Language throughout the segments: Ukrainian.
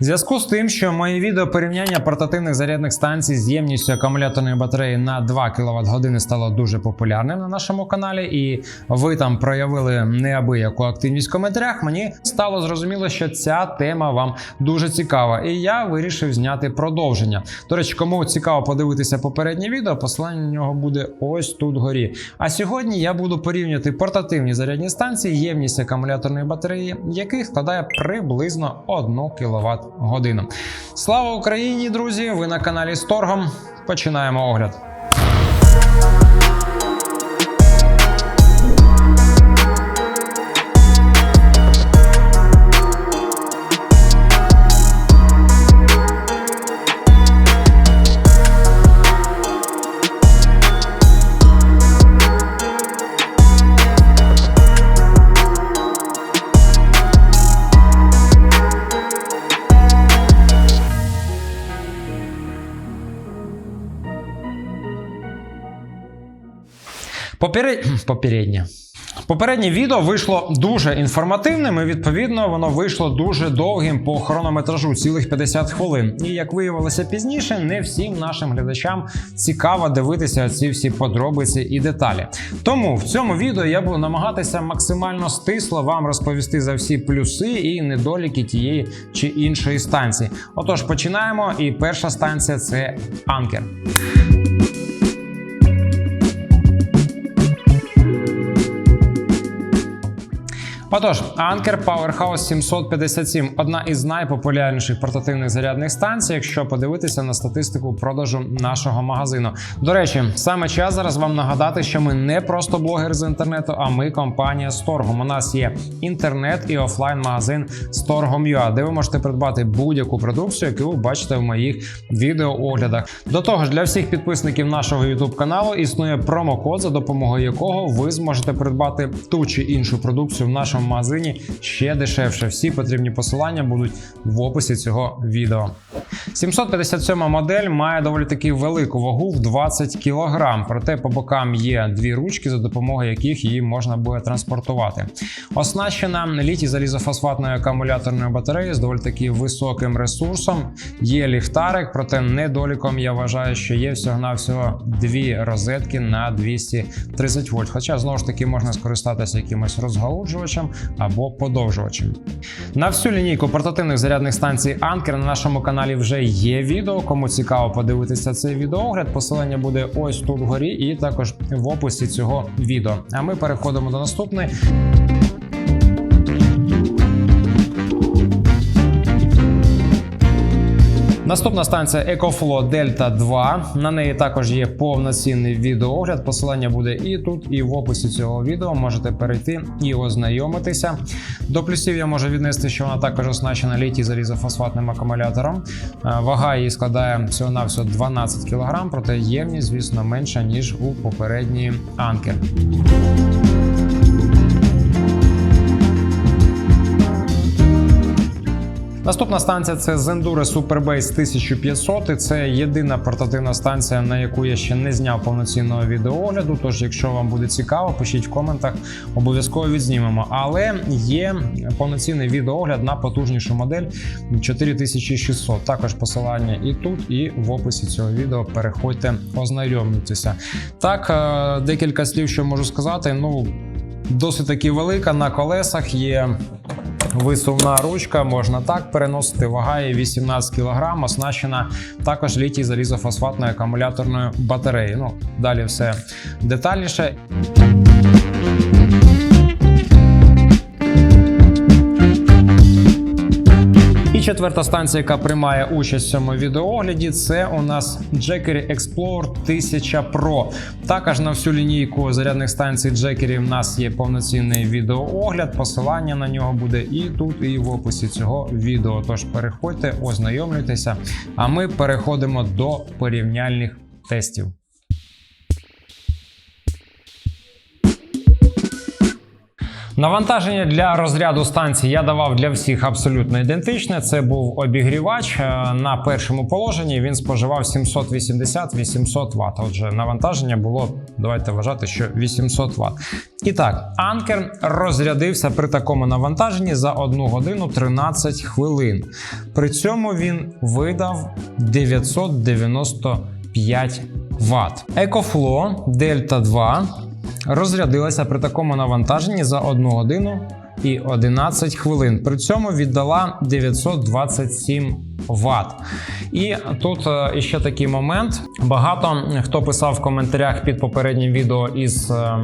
В зв'язку з тим, що мої відео порівняння портативних зарядних станцій з ємністю акумуляторної батареї на 2 кВт години стало дуже популярним на нашому каналі, і ви там проявили неабияку активність в коментарях. Мені стало зрозуміло, що ця тема вам дуже цікава, і я вирішив зняти продовження. До речі, кому цікаво подивитися попереднє відео, посилання на нього буде ось тут вгорі. А сьогодні я буду порівнювати портативні зарядні станції, ємність акумуляторної батареї, яких складає приблизно 1 кВт годину. Слава Україні, друзі! Ви на каналі з торгом. Починаємо огляд. Поперед... Попереднє. Попереднє відео вийшло дуже інформативним, і відповідно воно вийшло дуже довгим по хронометражу, цілих 50 хвилин. І як виявилося пізніше, не всім нашим глядачам цікаво дивитися ці всі подробиці і деталі. Тому в цьому відео я буду намагатися максимально стисло вам розповісти за всі плюси і недоліки тієї чи іншої станції. Отож, починаємо. І перша станція це анкер. Отож, Anker Powerhouse 757 одна із найпопулярніших портативних зарядних станцій, якщо подивитися на статистику продажу нашого магазину. До речі, саме час зараз вам нагадати, що ми не просто блогери з інтернету, а ми компанія з торгом. У нас є інтернет і офлайн-магазин з торгом.ua, де ви можете придбати будь-яку продукцію, яку ви бачите в моїх відеооглядах. До того ж, для всіх підписників нашого YouTube каналу існує промокод, за допомогою якого ви зможете придбати ту чи іншу продукцію в нашому магазині ще дешевше. Всі потрібні посилання будуть в описі цього відео. 757 модель має доволі таки велику вагу в 20 кг, проте по бокам є дві ручки, за допомогою яких її можна буде транспортувати. Оснащена літій залізофосфатною акумуляторною батареєю з доволі таки високим ресурсом. Є ліхтарик, проте недоліком я вважаю, що є всього-навсього дві розетки на 230 вольт. Хоча знову ж таки можна скористатися якимось розгалуджувачем або подовжувачем. На всю лінійку портативних зарядних станцій Anker на нашому каналі вже є відео. Кому цікаво подивитися цей відеогляд, посилання буде ось тут вгорі, і також в описі цього відео. А ми переходимо до наступної. Наступна станція EcoFlow Delta 2. На неї також є повноцінний відеоогляд. Посилання буде і тут, і в описі цього відео. Можете перейти і ознайомитися. До плюсів я можу віднести, що вона також оснащена літій залізофосфатним акумулятором. Е, Вага її складає всього-навсього 12 кг, проте ємність, звісно, менша ніж у попередній анкер. Наступна станція це Zendure Superbase 1500. і Це єдина портативна станція, на яку я ще не зняв повноцінного відеоогляду. Тож, якщо вам буде цікаво, пишіть в коментах, обов'язково відзнімемо. Але є повноцінний відеоогляд на потужнішу модель 4600. Також посилання і тут, і в описі цього відео. Переходьте, ознайомлюйтеся. Так, е, декілька слів, що можу сказати. Ну, досить таки велика на колесах є. Висувна ручка можна так переносити. Вага є 18 кг, оснащена також літій залізофосфатною акумуляторною батареєю. Ну, далі все детальніше. Четверта станція, яка приймає участь в цьому відеоогляді, це у нас Jackery Explorer 1000 Pro. Також на всю лінійку зарядних станцій Jackery в нас є повноцінний відеоогляд. Посилання на нього буде і тут, і в описі цього відео. Тож переходьте, ознайомлюйтеся. А ми переходимо до порівняльних тестів. Навантаження для розряду станції я давав для всіх абсолютно ідентичне. Це був обігрівач Е, на першому положенні. Він споживав 780-800 Вт. Отже, навантаження було, давайте вважати, що 800 Вт. І так, анкер розрядився при такому навантаженні за 1 годину 13 хвилин. При цьому він видав 995 Вт. EcoFlow Delta 2 розрядилася при такому навантаженні за 1 годину і 11 хвилин. При цьому віддала 927 Вт. І тут е, ще такий момент. Багато хто писав в коментарях під попереднім відео із е,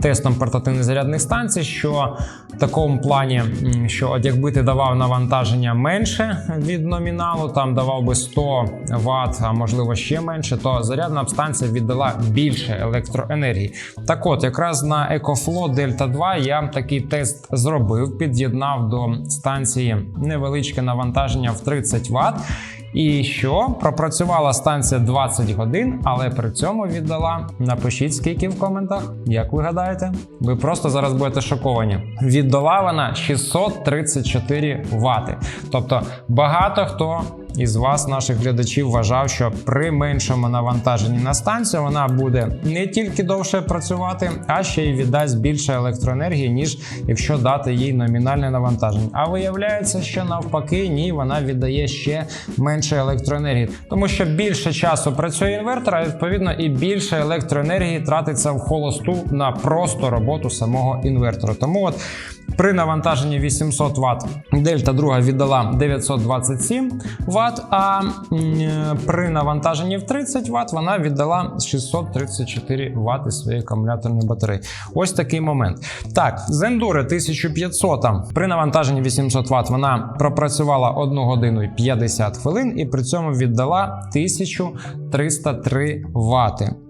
тестом портативних зарядних станцій, що такому плані, що от якби ти давав навантаження менше від номіналу, там давав би 100 Вт, а можливо ще менше, то зарядна станція віддала більше електроенергії. Так от, якраз на EcoFlow Delta 2 я такий тест зробив, під'єднав до станції невеличке навантаження в 30 Вт. І що пропрацювала станція 20 годин, але при цьому віддала. Напишіть скільки в коментах. Як ви гадаєте? Ви просто зараз будете шоковані. Віддала вона 634 Вт. Тобто багато хто із вас, наших глядачів, вважав, що при меншому навантаженні на станцію вона буде не тільки довше працювати, а ще й віддасть більше електроенергії, ніж якщо дати їй номінальне навантаження. А виявляється, що навпаки, ні, вона віддає ще менше електроенергії, тому що більше часу працює інвертор, а відповідно і більше електроенергії тратиться в холосту на просто роботу самого інвертора. Тому от. При навантаженні 800 Вт Дельта 2 віддала 927 Вт, а е, при навантаженні в 30 Вт вона віддала 634 Вт своєї акумуляторної батареї. Ось такий момент. Так, Zendure 1500 при навантаженні 800 Вт вона пропрацювала 1 годину і 50 хвилин і при цьому віддала 1303 Вт.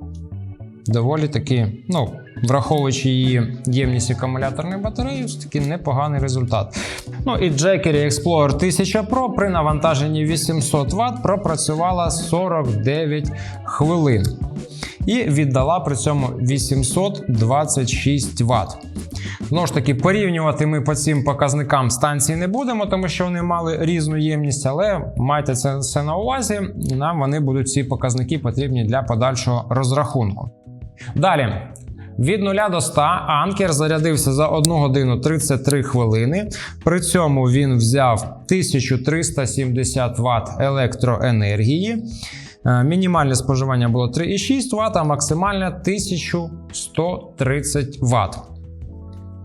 Доволі таки, ну, враховуючи її ємність акумуляторної батареї, ось такий непоганий результат. Ну і Jackery Explorer 1000 Pro при навантаженні 800 Вт пропрацювала 49 хвилин і віддала при цьому 826 Вт. Знову ж таки, порівнювати ми по цим показникам станції не будемо, тому що вони мали різну ємність, але майте це все на увазі. Нам вони будуть ці показники потрібні для подальшого розрахунку. Далі. Від 0 до 100 анкер зарядився за 1 годину 33 хвилини. При цьому він взяв 1370 Вт електроенергії. Е, Мінімальне споживання було 3,6 Вт, а максимальне 1130 Вт.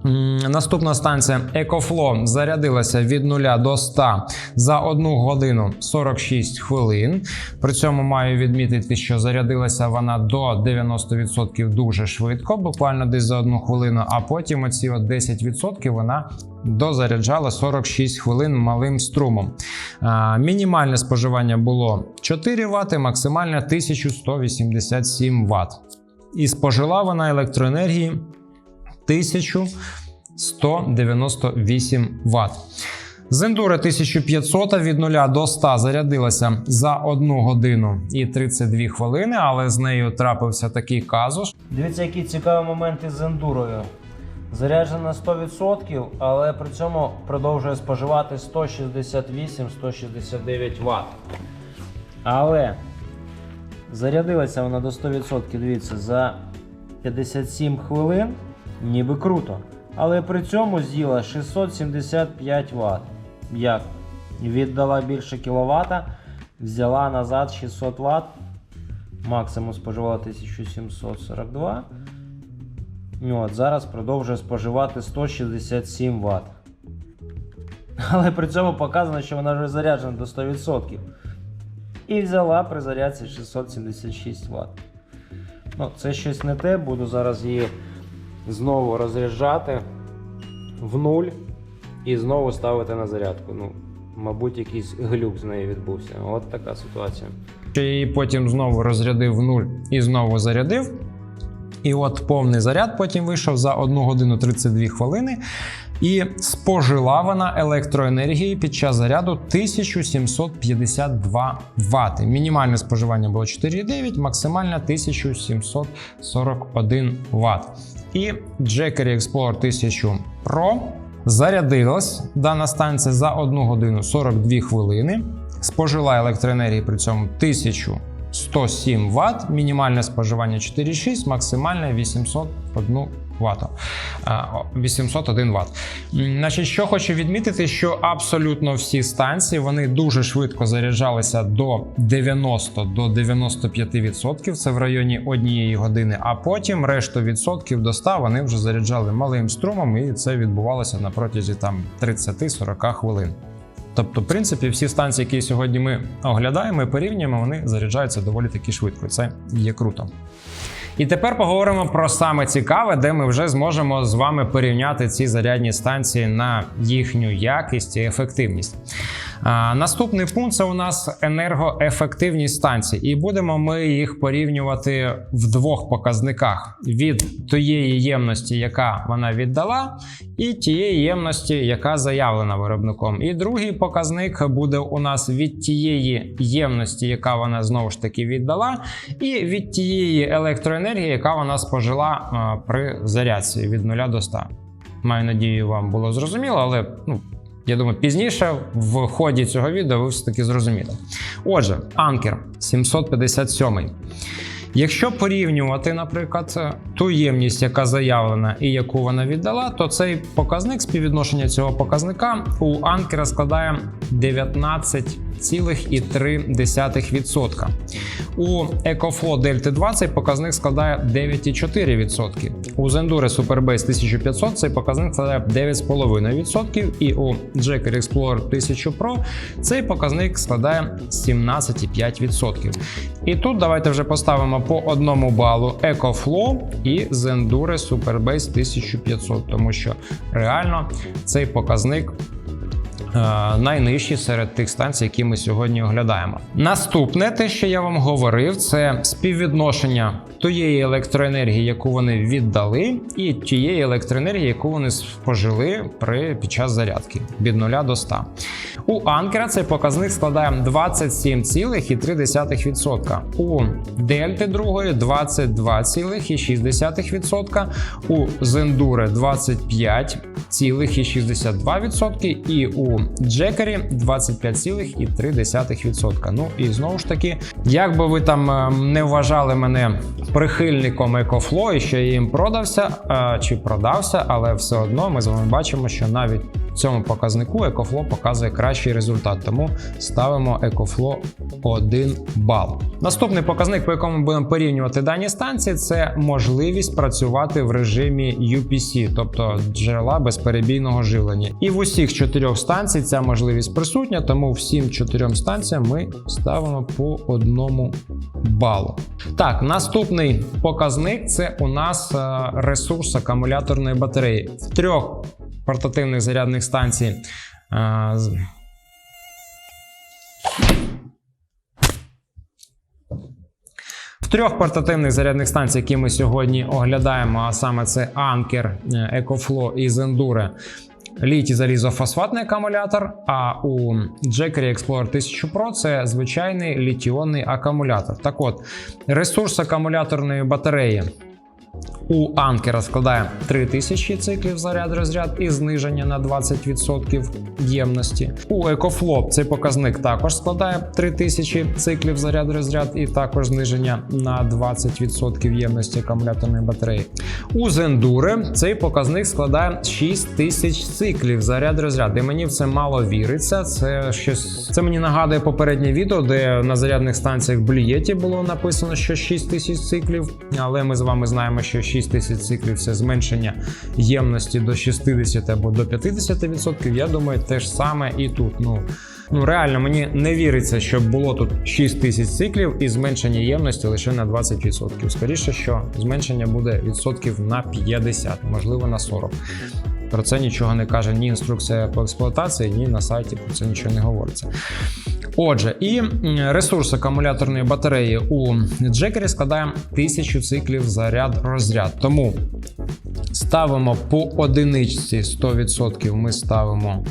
Наступна станція EcoFlow зарядилася від 0 до 100 за 1 годину 46 хвилин. При цьому маю відмітити, що зарядилася вона до 90% дуже швидко, буквально десь за 1 хвилину, а потім оці 10% вона дозаряджала 46 хвилин малим струмом. Мінімальне споживання було 4 Вт, максимальне 1187 Вт. І спожила вона електроенергії 1198 Вт. Зендура 1500 від 0 до 100 зарядилася за 1 годину і 32 хвилини, але з нею трапився такий казус. Дивіться, які цікаві моменти з ендурою. Заряджена 100%, але при цьому продовжує споживати 168-169 Вт. Але зарядилася вона до 100%, дивіться, за 57 хвилин, ніби круто. Але при цьому з'їла 675 Вт. Як? Віддала більше кВт, взяла назад 600 Вт, максимум споживала 1742. Ну, От, зараз продовжує споживати 167 Вт. Але при цьому показано, що вона вже заряджена до 100%. І взяла при зарядці 676 Вт. Ну, це щось не те, буду зараз її знову розряджати в нуль і знову ставити на зарядку. Ну, мабуть, якийсь глюк з нею відбувся. От така ситуація. Ще її потім знову розрядив в нуль і знову зарядив. І от повний заряд потім вийшов за 1 годину 32 хвилини. І спожила вона електроенергії під час заряду 1752 Вт. Мінімальне споживання було 4,9, максимальне 1741 Вт. І Jackery Explorer 1000 Pro. Зарядилась дана станція за 1 годину 42 хвилини. Спожила електроенергії при цьому 1107 Вт, мінімальне споживання 4,6, максимальне 801 Вт. 801 Вт. Значить, що хочу відмітити, що абсолютно всі станції вони дуже швидко заряджалися до 90 до 95%. Це в районі однієї години. А потім решту відсотків до 100 вони вже заряджали малим струмом, і це відбувалося на протязі там 30-40 хвилин. Тобто, в принципі, всі станції, які сьогодні ми оглядаємо і порівнюємо, вони заряджаються доволі таки швидко. Це є круто. І тепер поговоримо про саме цікаве, де ми вже зможемо з вами порівняти ці зарядні станції на їхню якість і ефективність. А, наступний пункт це у нас енергоефективність станцій, і будемо ми їх порівнювати в двох показниках: від тієї ємності, яка вона віддала, і тієї ємності, яка заявлена виробником. І другий показник буде у нас від тієї ємності, яка вона знову ж таки віддала, і від тієї електроенергії, яка вона спожила при зарядці від 0 до 100. Маю надію, вам було зрозуміло, але ну. Я думаю, пізніше в ході цього відео ви все таки зрозуміли. Отже, анкер 757. Якщо порівнювати, наприклад, ту ємність, яка заявлена і яку вона віддала, то цей показник співвідношення цього показника у анкера складає 19,3%. У EcoFlow Delta 2 цей показник складає 9,4%. У Zendure Superbase 1500 цей показник складає 9,5%. І у Jacker Explorer 1000 Pro цей показник складає 17,5%. І тут давайте вже поставимо по одному балу EcoFlow і Zendure Superbase 1500, тому що реально цей показник найнижчі серед тих станцій, які ми сьогодні оглядаємо. Наступне, те, що я вам говорив, це співвідношення тієї електроенергії, яку вони віддали, і тієї електроенергії, яку вони спожили при під час зарядки від 0 до 100. У Анкера цей показник складає 27,3%. У Дельти 2 22,6%. У Зендуре 25,62% і у Джекері 25,3%. Ну і знову ж таки, як би ви там е, не вважали мене прихильником EcoFlow і що я їм продався е, чи продався, але все одно ми з вами бачимо, що навіть в цьому показнику EcoFlow показує кращий результат, тому ставимо EcoFlow 1 бал. Наступний показник, по якому ми будемо порівнювати дані станції, це можливість працювати в режимі UPC, тобто джерела безперебійного живлення. І в усіх чотирьох станцій ця можливість присутня, тому всім чотирьом станціям ми ставимо по одному балу. Так, наступний показник це у нас е, ресурс акумуляторної батареї. В трьох портативних зарядних станцій. е, трьох портативних зарядних станцій, які ми сьогодні оглядаємо, а саме це Anker, е, EcoFlow і Zendure, літій залізофосфатний акумулятор, а у Jackery Explorer 1000 Pro це звичайний літіонний акумулятор. Так от, ресурс акумуляторної батареї у Анкера складає 3000 циклів заряд розряд і зниження на 20% ємності. У EcoFlow цей показник також складає 3000 циклів заряд розряд і також зниження на 20% ємності акумуляторної батареї. У Zendure цей показник складає 6000 циклів заряд розряд. І мені в це мало віриться. Це щось це мені нагадує попереднє відео, де на зарядних станціях в Блієті було написано, що 6000 циклів, але ми з вами знаємо, що 6000 циклів це зменшення ємності до 60 або до 50%. Я думаю, те ж саме і тут. Ну ну реально мені не віриться, що було тут 6 тисяч циклів і зменшення ємності лише на 20%. Скоріше, що зменшення буде відсотків на 50, можливо на 40. Про це нічого не каже ні інструкція по експлуатації, ні на сайті про це нічого не говориться. Отже, і ресурс акумуляторної батареї у Джекері складає 1000 циклів заряд розряд. Тому ставимо по одиничці 100% ми ставимо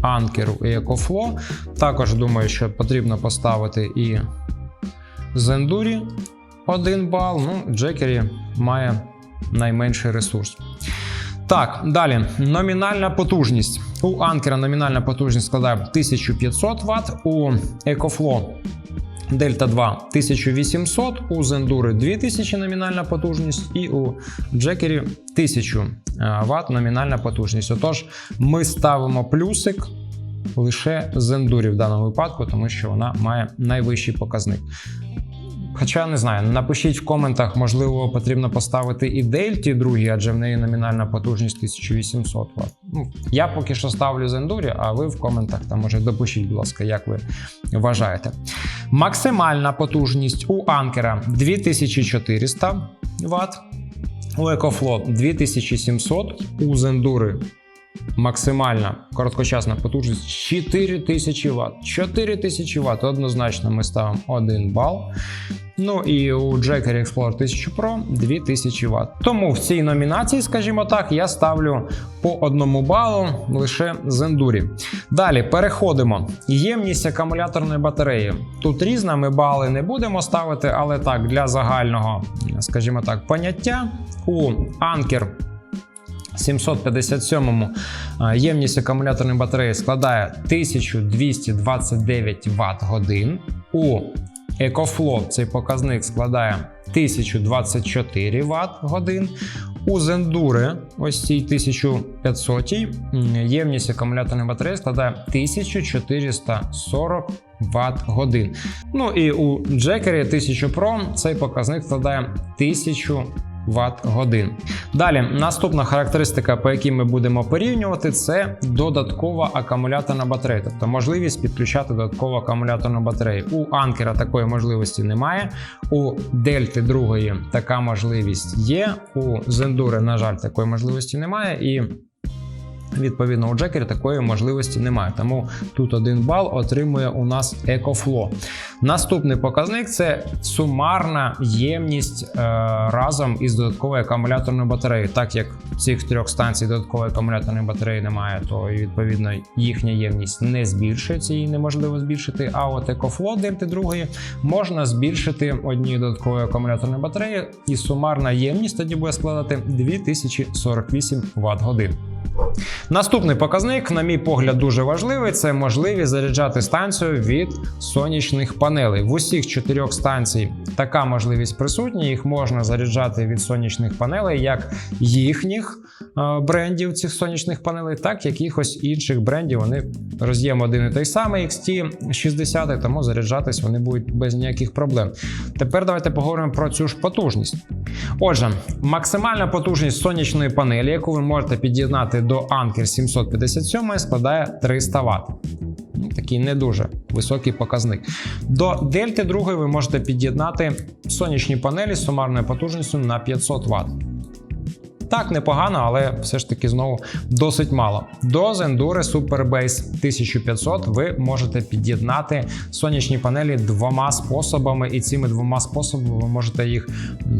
анкеру і EcoFlow. Також думаю, що потрібно поставити і Зендурі 1 бал. Ну, Джекері має найменший ресурс. Так, далі номінальна потужність. У анкера номінальна потужність складає 1500 Вт, у EcoFlow Delta 2 1800, у Zendure 2000 номінальна потужність, і у Джекері 1000 Вт номінальна потужність. Отож, ми ставимо плюсик лише Zendure в даному випадку, тому що вона має найвищий показник. Хоча не знаю, напишіть в коментах, можливо, потрібно поставити і Дельті другій, адже в неї номінальна потужність 1800 Вт. Ну, я поки що ставлю Zendure, а ви в коментах там може допишіть, будь ласка, як ви вважаєте. Максимальна потужність у анкера 2400 Вт, у EcoFlow 2700, у Zendure максимальна короткочасна потужність 4000 Вт. 4000 Вт однозначно ми ставимо 1 бал. Ну і у Jackery Explorer 1000 Pro 2000 Вт. Тому в цій номінації, скажімо так, я ставлю по одному балу лише Zendure. Далі переходимо. Ємність акумуляторної батареї. Тут різна, ми бали не будемо ставити, але так, для загального, скажімо так, поняття у Anker 757 ємність акумуляторної батареї складає 1229 Вт годин. У EcoFlow цей показник складає 1024 Вт годин. У Zendure, ось цій 1500 ємність акумуляторної батареї складає 1440 Вт годин. Ну і у Jackery 1000 Pro цей показник складає 1000 Вт годин. Далі, наступна характеристика, по якій ми будемо порівнювати, це додаткова акумуляторна батарея, тобто можливість підключати додаткову акумуляторну батарею. У анкера такої можливості немає. У Дельти другої така можливість є. У Зендури, на жаль, такої можливості немає. І Відповідно, у Джекері такої можливості немає, тому тут один бал отримує у нас EcoFlow. Наступний показник це сумарна ємність е, разом із додатковою акумуляторною батареєю. Так як цих трьох станцій додаткової акумуляторної батареї немає, то відповідно їхня ємність не збільшується, її неможливо збільшити. А от EcoFlow Дельти другої можна збільшити однією додатковою акумуляторною батареєю, і сумарна ємність тоді буде складати 2048 Вт годин. Наступний показник, на мій погляд, дуже важливий це можливість заряджати станцію від сонячних панелей. В усіх чотирьох станцій така можливість присутня. Їх можна заряджати від сонячних панелей, як їхніх е, брендів цих сонячних панелей, так і якихось інших брендів. Вони роз'єм один і той самий XT60, тому заряджатись вони будуть без ніяких проблем. Тепер давайте поговоримо про цю ж потужність. Отже, максимальна потужність сонячної панелі, яку ви можете під'єднати до Anker 757, складає 300 Вт. Ну, Такий не дуже високий показник. До Дельти 2 ви можете під'єднати сонячні панелі з сумарною потужністю на 500 Вт. Так, непогано, але все ж таки знову досить мало. До Zendure Superbase 1500 ви можете під'єднати сонячні панелі двома способами, і цими двома способами ви можете їх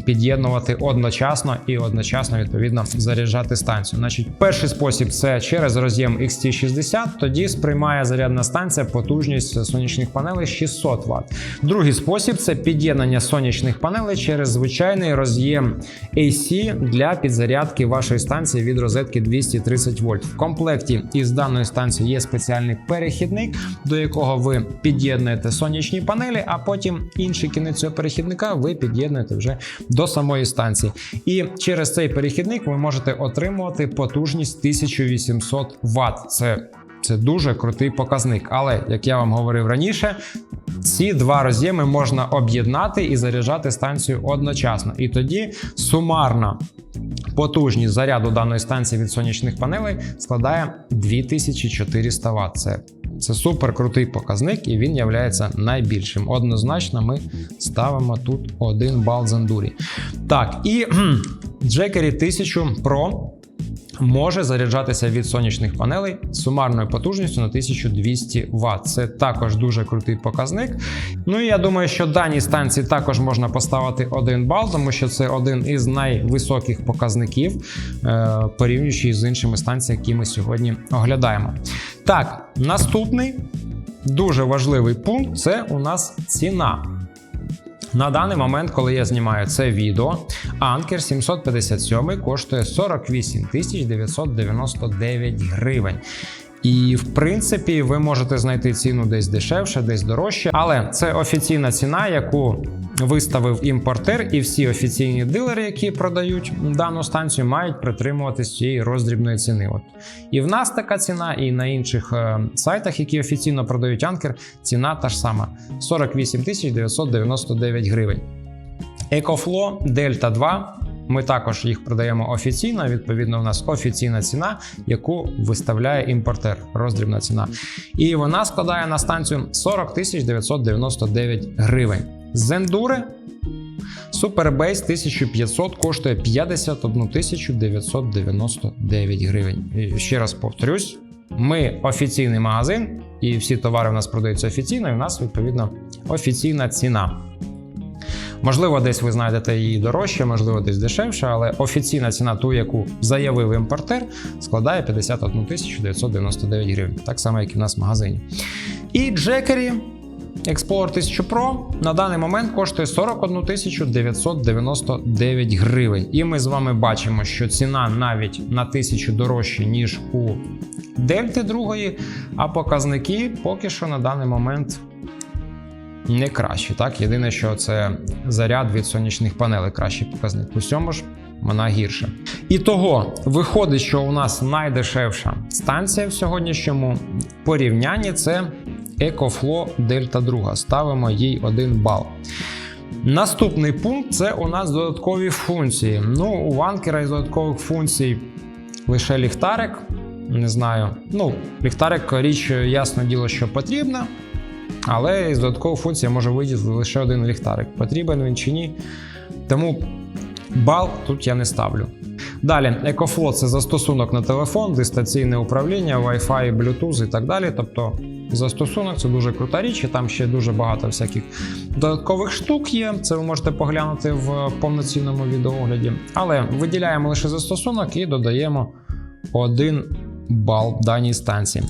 під'єднувати одночасно і одночасно відповідно заряджати станцію. Значить, перший спосіб це через роз'єм XT60, тоді сприймає зарядна станція потужність сонячних панелей 600 Вт. Другий спосіб це під'єднання сонячних панелей через звичайний роз'єм AC для підзарядки вашої станції від розетки 230 вольт. В комплекті із даною станцією є спеціальний перехідник, до якого ви під'єднуєте сонячні панелі, а потім інший кінець цього перехідника ви під'єднуєте вже до самої станції. І через цей перехідник ви можете отримувати потужність 1800 Вт. Це це дуже крутий показник. Але як я вам говорив раніше, ці два роз'єми можна об'єднати і заряджати станцію одночасно. І тоді сумарна потужність заряду даної станції від сонячних панелей складає 2400 Вт. Це це супер крутий показник, і він є найбільшим. Однозначно, ми ставимо тут 1 бал Zendure. Так, і Jackery 1000 Pro може заряджатися від сонячних панелей сумарною потужністю на 1200 Вт. Це також дуже крутий показник. Ну і я думаю, що даній станції також можна поставити 1 бал, тому що це один із найвисоких показників, е, порівнюючи з іншими станціями, які ми сьогодні оглядаємо. Так, наступний дуже важливий пункт це у нас ціна. На даний момент, коли я знімаю це відео, анкер 757 коштує 48 999 гривень. І в принципі, ви можете знайти ціну десь дешевше, десь дорожче, але це офіційна ціна, яку виставив імпортер, і всі офіційні дилери, які продають дану станцію, мають притримуватись цієї роздрібної ціни. От і в нас така ціна, і на інших е, сайтах, які офіційно продають анкер, ціна та ж сама 48 тисяч 999 гривень. EcoFlow Delta 2. Ми також їх продаємо офіційно. Відповідно, у нас офіційна ціна, яку виставляє імпортер, роздрібна ціна. І вона складає на станцію 40 тисяч 999 гривень. Зендури Superbase 1500 коштує 51 тисячу 999 гривень. І ще раз повторюсь. Ми офіційний магазин, і всі товари в нас продаються офіційно, і в нас відповідно офіційна ціна. Можливо, десь ви знайдете її дорожче, можливо, десь дешевше, але офіційна ціна, ту, яку заявив імпортер, складає 51 999 гривень, так само, як і в нас в магазині. І Джекері Explorer 1000 Pro на даний момент коштує 41 999 гривень. І ми з вами бачимо, що ціна навіть на 1000 дорожча, ніж у Дельти другої, а показники поки що на даний момент не кращі. Так, єдине, що це заряд від сонячних панелей кращий показник. У всьому ж вона гірша. І того виходить, що у нас найдешевша станція в сьогоднішньому порівнянні це EcoFlow Delta 2. Ставимо їй 1 бал. Наступний пункт це у нас додаткові функції. Ну, у ванкера із додаткових функцій лише ліхтарик. Не знаю. Ну, ліхтарик річ, ясно діло, що потрібна. Але з додаткової функції може виділити лише один ліхтарик. Потрібен він чи ні. Тому бал тут я не ставлю. Далі, EcoFlow – це застосунок на телефон, дистанційне управління, Wi-Fi, Bluetooth і так далі. Тобто застосунок це дуже крута річ, і там ще дуже багато всяких додаткових штук є. Це ви можете поглянути в повноцінному відеоогляді. Але виділяємо лише застосунок і додаємо один бал даній станції.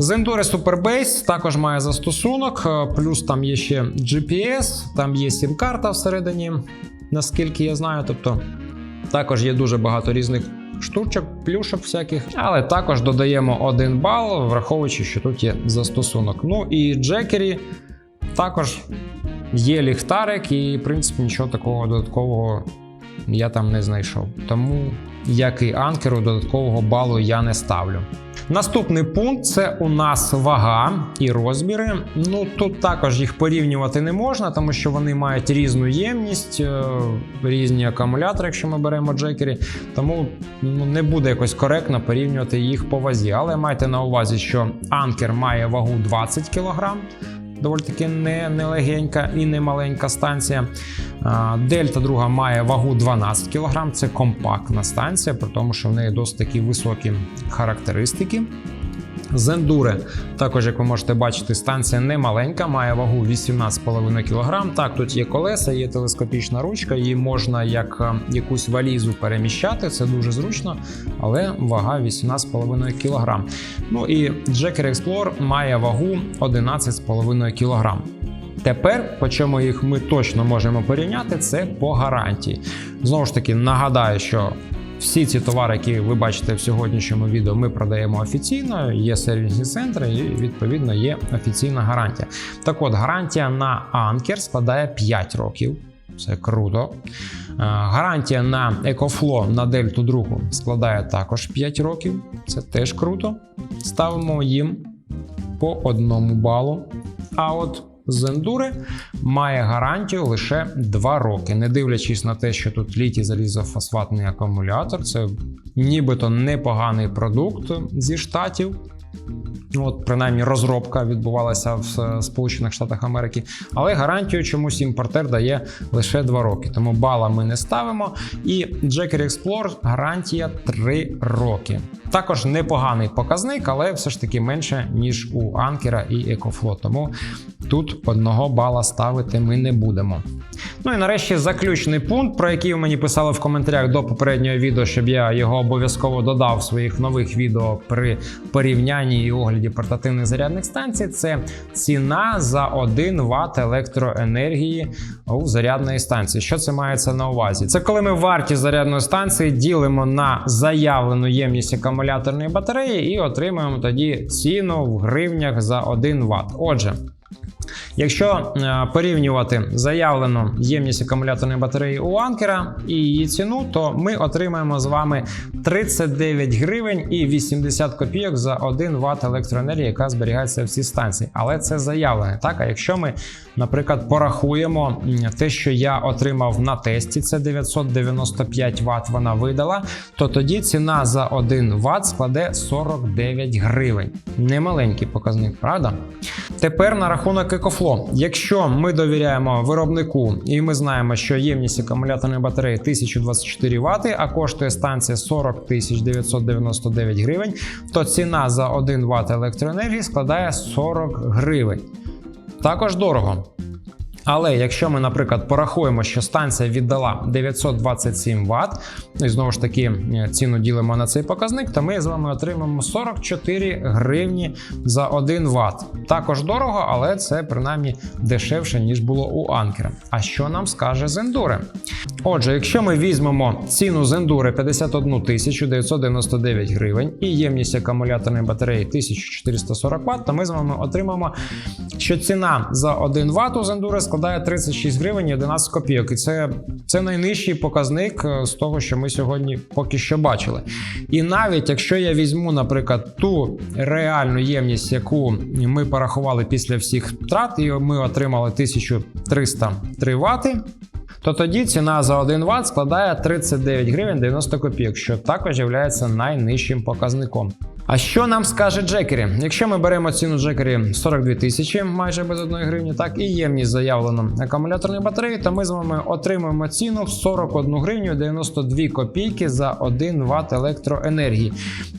Zendure Superbase також має застосунок, е, плюс там є ще GPS, там є сім-карта всередині, наскільки я знаю. Тобто також є дуже багато різних штучок, плюшок всяких, але також додаємо один бал, враховуючи, що тут є застосунок. Ну і Джекері також є ліхтарик, і, в принципі, нічого такого додаткового я там не знайшов. Тому, як і анкеру, додаткового балу я не ставлю. Наступний пункт це у нас вага і розміри. Ну тут також їх порівнювати не можна, тому що вони мають різну ємність, е, різні акумулятори, якщо ми беремо джекері. Тому ну, не буде якось коректно порівнювати їх по вазі. Але майте на увазі, що анкер має вагу 20 кг. Доволі таки не, не легенька і не маленька станція. Дельта друга має вагу 12 кг. Це компактна станція, при тому, що в неї досить такі високі характеристики. Зендуре, також, як ви можете бачити, станція не маленька, має вагу 18,5 кг. Так, тут є колеса, є телескопічна ручка, її можна як е, якусь валізу переміщати, це дуже зручно, але вага 18,5 кг. Ну і Jacker Explorer має вагу 11,5 кг. Тепер, по чому їх ми точно можемо порівняти, це по гарантії. Знову ж таки, нагадаю, що всі ці товари, які ви бачите в сьогоднішньому відео, ми продаємо офіційно, є сервісні центри і відповідно є офіційна гарантія. Так от, гарантія на Anker складає 5 років. Це круто. Е, Гарантія на EcoFlow на Дельту 2 складає також 5 років. Це теж круто. Ставимо їм по одному балу. А от Зендури має гарантію лише 2 роки, не дивлячись на те, що тут літій залізофосфатний акумулятор, це нібито непоганий продукт зі штатів. От, принаймні, розробка відбувалася в Сполучених Штатах Америки, але гарантію чомусь імпортер дає лише 2 роки. Тому бала ми не ставимо. І Jacker Explorer гарантія 3 роки. Також непоганий показник, але все ж таки менше, ніж у Анкера і Екофло. Тому тут одного бала ставити ми не будемо. Ну і нарешті заключний пункт, про який ви мені писали в коментарях до попереднього відео, щоб я його обов'язково додав в своїх нових відео при порівнянні і огляді портативних зарядних станцій. Це ціна за 1 Вт електроенергії у зарядної станції. Що це мається на увазі? Це коли ми вартість зарядної станції ділимо на заявлену ємність акумуляторної батареї і отримуємо тоді ціну в гривнях за 1 Вт. Отже. Якщо е, порівнювати заявлену ємність акумуляторної батареї у анкера і її ціну, то ми отримаємо з вами 39 гривень і 80 копійок за 1 Вт електроенергії, яка зберігається в цій станції. Але це заявлене. Так, а якщо ми, наприклад, порахуємо те, що я отримав на тесті, це 995 Вт вона видала, то тоді ціна за 1 Вт складе 49 гривень. Немаленький показник, правда? Тепер на екофло. Якщо ми довіряємо виробнику і ми знаємо, що ємність акумуляторної батареї 1024 Вт, а коштує станція 40 999 гривень, то ціна за 1 Вт електроенергії складає 40 гривень. Також дорого. Але якщо ми, наприклад, порахуємо, що станція віддала 927 Вт, і знову ж таки е, ціну ділимо на цей показник, то ми з вами отримаємо 44 гривні за 1 Вт. Також дорого, але це принаймні дешевше, ніж було у Анкера. А що нам скаже Зендуре? Отже, якщо ми візьмемо ціну Зендури 51 999 гривень і ємність акумуляторної батареї 1440 Вт, то ми з вами отримаємо, що ціна за 1 Вт у Зендури складає 36 гривень і 11 копійок. І це, це найнижчий показник е, з того, що ми сьогодні поки що бачили. І навіть якщо я візьму, наприклад, ту реальну ємність, яку ми порахували після всіх втрат, і ми отримали 1303 Вт, то тоді ціна за 1 Вт складає 39 гривень 90 копійок, що також є найнижчим показником. А що нам скаже Джекері? Якщо ми беремо ціну Джекері 42 тисячі, майже без 1 гривні, так і ємність заявлену акумуляторної батареї, то ми з вами отримуємо ціну в 41 гривню 92 копійки за 1 Вт електроенергії.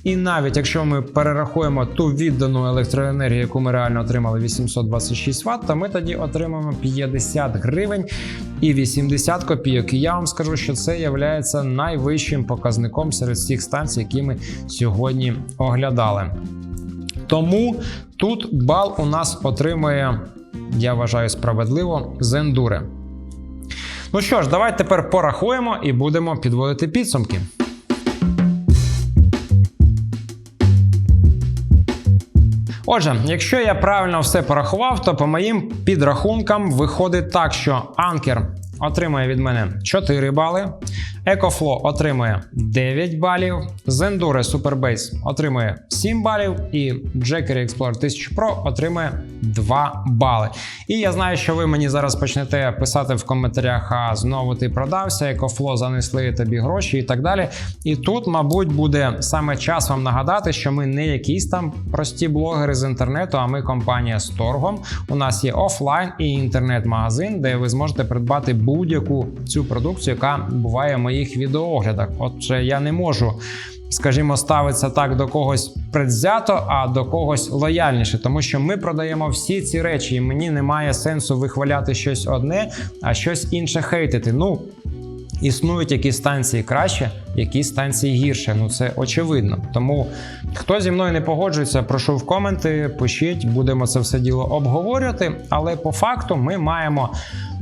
І навіть якщо ми перерахуємо ту віддану електроенергію, яку ми реально отримали 826 Вт, то ми тоді отримаємо 50 гривень і 80 копійок. І я вам скажу, що це є найвищим показником серед всіх станцій, які ми сьогодні оглядали. Тому тут бал у нас отримує, я вважаю, справедливо Зендуре. Ну що ж, давайте тепер порахуємо і будемо підводити підсумки. Отже, якщо я правильно все порахував, то по моїм підрахункам виходить так, що Анкер отримує від мене 4 бали, EcoFlow отримує 9 балів, Zendure Superbase отримує 7 балів, і Jackery Explorer 1000 Pro отримує 2 бали. І я знаю, що ви мені зараз почнете писати в коментарях, а знову ти продався, EcoFlow занесли тобі гроші і так далі. І тут, мабуть, буде саме час вам нагадати, що ми не якісь там прості блогери з інтернету, а ми компанія з торгом. У нас є офлайн і інтернет-магазин, де ви зможете придбати будь-яку цю продукцію, яка буває в моїх відеооглядах. Отже, я не можу. Скажімо, ставиться так до когось предвзято, а до когось лояльніше, тому що ми продаємо всі ці речі, і мені немає сенсу вихваляти щось одне, а щось інше хейтити. Ну існують якісь станції краще, які станції гірше. Ну це очевидно. Тому хто зі мною не погоджується, прошу в коменти, пишіть, будемо це все діло обговорювати. Але по факту ми маємо.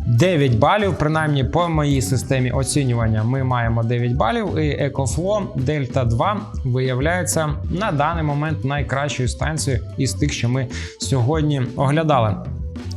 9 балів, принаймні по моїй системі оцінювання, ми маємо 9 балів, і EcoFlow Delta 2 виявляється на даний момент найкращою станцією із тих, що ми сьогодні оглядали.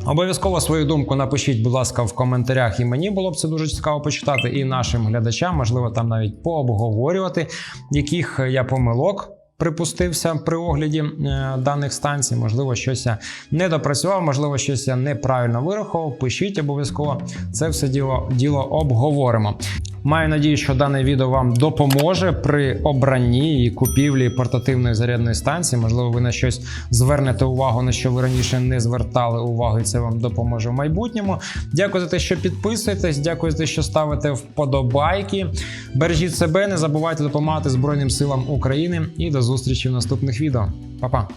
Обов'язково свою думку напишіть, будь ласка, в коментарях, і мені було б це дуже цікаво почитати, і нашим глядачам, можливо, там навіть пообговорювати, яких я помилок. Припустився при огляді е, даних станцій, можливо, щось я не допрацював, можливо, щось я неправильно вирахував. Пишіть обов'язково це все діло, діло обговоримо. Маю надію, що дане відео вам допоможе при обранні і купівлі портативної зарядної станції. Можливо, ви на щось звернете увагу, на що ви раніше не звертали увагу, і це вам допоможе в майбутньому. Дякую за те, що підписуєтесь. Дякую за те, що ставите вподобайки. Бережіть себе, не забувайте допомагати Збройним силам України і до зустрічі в наступних відео. Па-па!